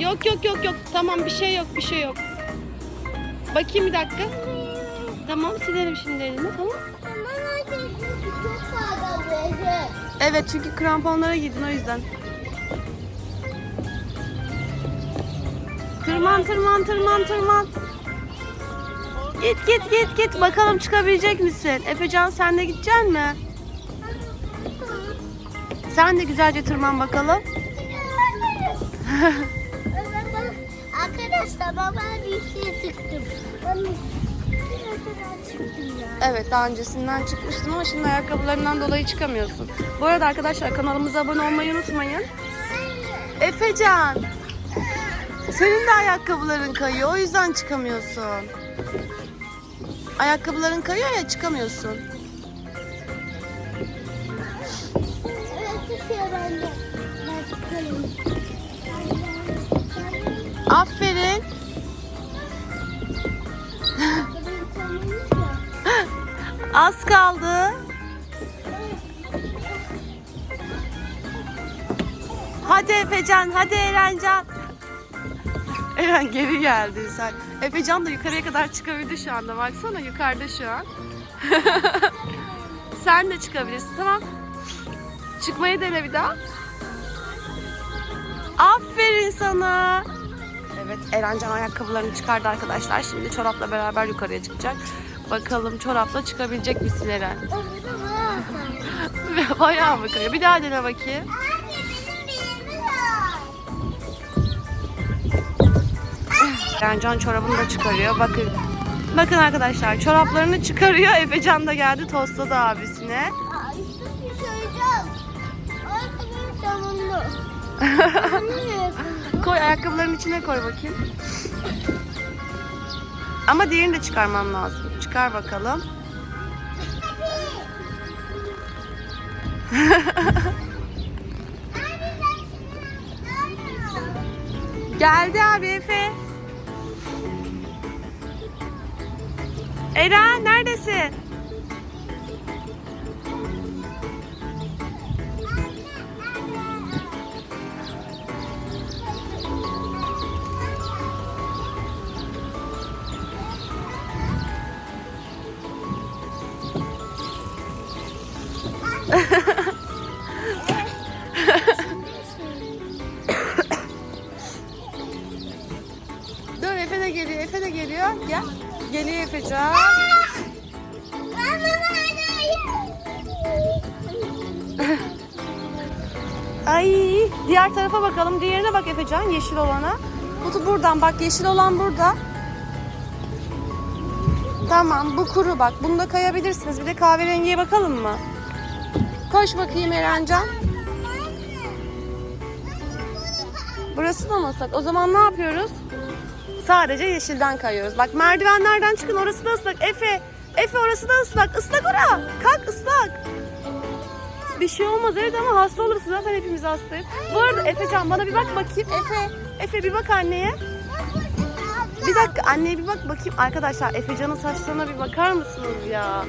Yok yok yok yok. Tamam bir şey yok bir şey yok. Bakayım bir dakika. Tamam silerim şimdi elini tamam. Evet çünkü kramponlara girdin o yüzden. Tırman tırman tırman tırman. Git git git git bakalım çıkabilecek misin? Efecan sen de gidecek mi? Sen de güzelce tırman bakalım. Arkadaşlar baba bir şey çıktım. Ben. Evet daha öncesinden çıkmıştın ama şimdi ayakkabılarından dolayı çıkamıyorsun. Bu arada arkadaşlar kanalımıza abone olmayı unutmayın. Efecan. Senin de ayakkabıların kayıyor o yüzden çıkamıyorsun. Ayakkabıların kayıyor ya çıkamıyorsun. Evet çıkıyor bende. Ben çıkıyorum. Aferin. Az kaldı. Hadi Efecan, hadi Erencan. Eren geri geldi sen. Efecan da yukarıya kadar çıkabildi şu anda. Baksana yukarıda şu an. sen de çıkabilirsin tamam. Çıkmayı dene bir daha. Aferin sana. Evet Erencan ayakkabılarını çıkardı arkadaşlar. Şimdi çorapla beraber yukarıya çıkacak. Bakalım çorapla çıkabilecek misin Eren? Bayağı mı kayıyor? Bir daha dene bakayım. Erencan çorabını da çıkarıyor. Bakın. Bakın arkadaşlar çoraplarını çıkarıyor. Efecan da geldi tostladı abisine. Aa, işte bir şey. Koy ayakkabıların içine koy bakayım. Ama diğerini de çıkarman lazım. Çıkar bakalım. Geldi abi Efe. Eren neredesin? Dur Efe de geliyor. Efe de geliyor. Gel. Geliyor Efecan. Ay diğer tarafa bakalım. Diğerine bak Efecan yeşil olana. Bu buradan bak yeşil olan burada. Tamam bu kuru bak. Bunda kayabilirsiniz. Bir de kahverengiye bakalım mı? Koş bakayım Erencan. Burası da masak. O zaman ne yapıyoruz? Sadece yeşilden kayıyoruz. Bak merdivenlerden çıkın orası da ıslak. Efe, Efe orası da ıslak. Islak ora. Kalk ıslak. Bir şey olmaz evet ama hasta olursun zaten hepimiz hastayız. Bu arada Efecan bana bir bak bakayım. Efe, Efe bir bak anneye. Bir dakika anneye bir bak bakayım. Arkadaşlar Efecan'ın saçlarına bir bakar mısınız ya?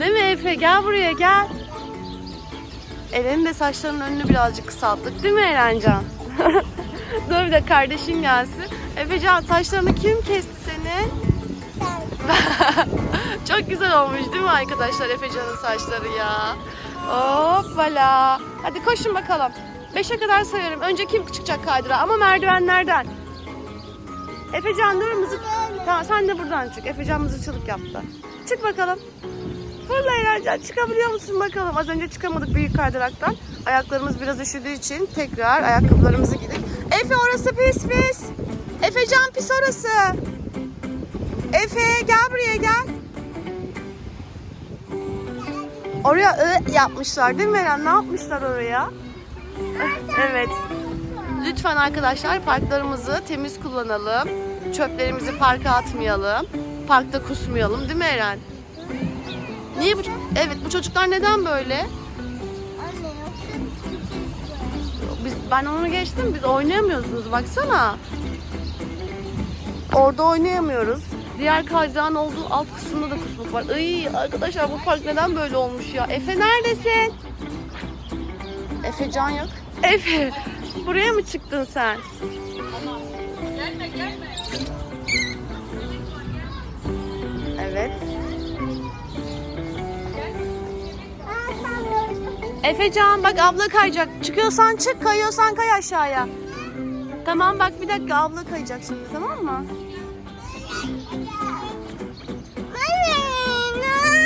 Değil mi Efe? Gel buraya gel. Eren'in de saçlarının önünü birazcık kısalttık değil mi Erencan? Dur bir de kardeşin gelsin. Efecan saçlarını kim kesti seni? Çok güzel olmuş değil mi arkadaşlar Efecan'ın saçları ya? Hoppala. Hadi koşun bakalım. Beşe kadar sayıyorum. Önce kim çıkacak kaydıra ama merdivenlerden. Efecan dur mızık. Tamam sen de buradan çık. Efecan mızıkçılık yaptı. Çık bakalım. Fırla Erencan çıkabiliyor musun bakalım. Az önce çıkamadık büyük kaydıraktan. Ayaklarımız biraz üşüdüğü için tekrar ayakkabılarımızı giydik. Efe orası pis pis. Efecan pis orası. Efe gel buraya gel. Oraya ı yapmışlar değil mi Eren? Ne yapmışlar oraya? Evet. Lütfen arkadaşlar parklarımızı temiz kullanalım. Çöplerimizi parka atmayalım. Parkta kusmayalım değil mi Eren? Niye bu? Evet bu çocuklar neden böyle? Anne Biz ben onu geçtim. Biz oynayamıyorsunuz baksana. Orada oynayamıyoruz. Diğer kaydırağın olduğu alt kısmında da kusmuk var. Ay arkadaşlar bu park neden böyle olmuş ya? Efe neredesin? Efe Can yok. Efe. Buraya mı çıktın sen? Evet. Efecan bak abla kayacak. Çıkıyorsan çık, kayıyorsan kay aşağıya. Tamam bak bir dakika abla kayacak şimdi tamam mı?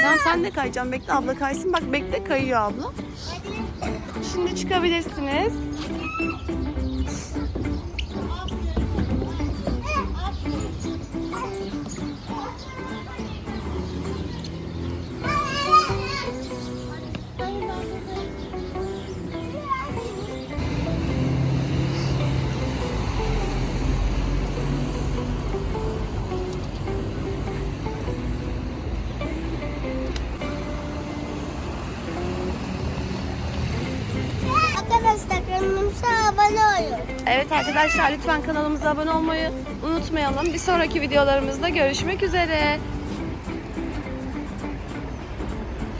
Tamam sen de kayacaksın. Bekle abla kaysın. Bak bekle kayıyor abla. Şimdi çıkabilirsiniz. Arkadaşlar kanalımıza abone olun. Evet arkadaşlar lütfen kanalımıza abone olmayı unutmayalım. Bir sonraki videolarımızda görüşmek üzere.